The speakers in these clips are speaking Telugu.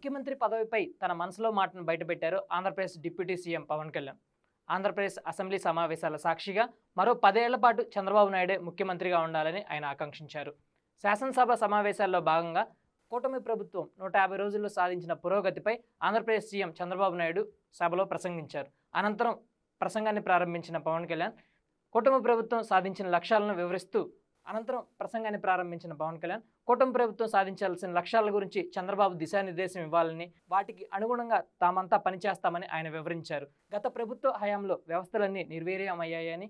ముఖ్యమంత్రి పదవిపై తన మనసులో మాటను బయటపెట్టారు Andhra Pradesh deputy CM Pawan Kalyan. Andhra Pradesh assembly సమావేశాల సాక్షిగా మరో పదేళ్ళ పాటు చంద్రబాబు నాయుడే ముఖ్యమంత్రిగా ఉండాలని ఆయన ఆకాంక్షించారు. శాసనసభ సమావేశాల్లో భాగంగా కూటమి ప్రభుత్వం నూట యాభై రోజుల్లో సాధించిన పురోగతిపై ఆంధ్రప్రదేశ్ సీఎం చంద్రబాబు నాయుడు సభలో ప్రసంగించారు. అనంతరం ప్రసంగాన్ని ప్రారంభించిన పవన్ కళ్యాణ్ కూటమి ప్రభుత్వం సాధించిన లక్ష్యాలను వివరిస్తూ అనంతరం ప్రసంగాన్ని ప్రారంభించిన పవన్ కళ్యాణ్ కూటమి ప్రభుత్వం సాధించాల్సిన లక్ష్యాల గురించి చంద్రబాబు దిశానిర్దేశం ఇవ్వాలని వాటికి అనుగుణంగా తామంతా పనిచేస్తామని ఆయన వివరించారు. గత ప్రభుత్వ హయాంలో వ్యవస్థలన్నీ నిర్వీర్యమయ్యాయని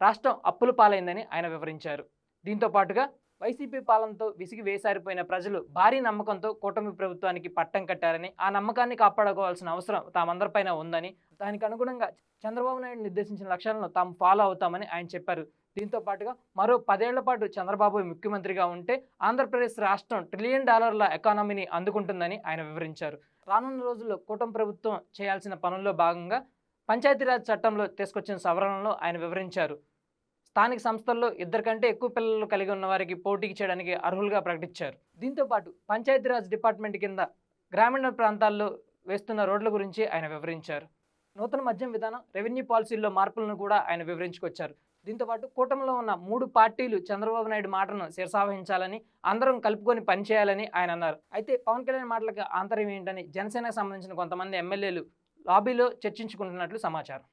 రాష్ట్రం అప్పుల పాలైందని ఆయన వివరించారు. దీంతో పాటుగా వైసీపీ పాలనతో విసిగి వేసారిపోయిన ప్రజలు భారీ నమ్మకంతో కూటమి ప్రభుత్వానికి పట్టం కట్టారని ఆ నమ్మకాన్ని కాపాడుకోవాల్సిన అవసరం తామందరిపైన ఉందని దానికి అనుగుణంగా చంద్రబాబు నాయుడు నిర్దేశించిన లక్ష్యాలను తాము ఫాలో అవుతామని ఆయన చెప్పారు. దీంతో పాటుగా మరో పదేళ్ళ పాటు చంద్రబాబు ముఖ్యమంత్రిగా ఉంటే ఆంధ్రప్రదేశ్ రాష్ట్రం ట్రిలియన్ డాలర్ల ఎకానమీని అందుకుంటుందని ఆయన వివరించారు. రానున్న రోజుల్లో కూటమి ప్రభుత్వం చేయాల్సిన పనుల్లో భాగంగా పంచాయతీరాజ్ చట్టంలో తీసుకొచ్చిన సవరణలో ఆయన వివరించారు. స్థానిక సంస్థల్లో ఇద్దరు కంటే ఎక్కువ పిల్లలు కలిగి ఉన్న వారికి పోటీకి చేయడానికి అర్హులుగా ప్రకటించారు. దీంతో పాటు పంచాయతీరాజ్ డిపార్ట్మెంట్ కింద గ్రామీణ ప్రాంతాల్లో వేస్తున్న రోడ్ల గురించి ఆయన వివరించారు. నూతన మద్యం విధానం రెవెన్యూ పాలసీల్లో మార్పులను కూడా ఆయన వివరించుకొచ్చారు. దీంతో పాటు కూటమిలో ఉన్న మూడు పార్టీలు చంద్రబాబు నాయుడు మాటను శిరసావహించాలని అందరం కలుపుకొని పనిచేయాలని ఆయన అన్నారు. అయితే పవన్ కళ్యాణ్ మాటలకు ఆంతర్యం ఏంటని జనసేనకు సంబంధించిన కొంతమంది ఎమ్మెల్యేలు లాబీలో చర్చించుకుంటున్నట్లు సమాచారం.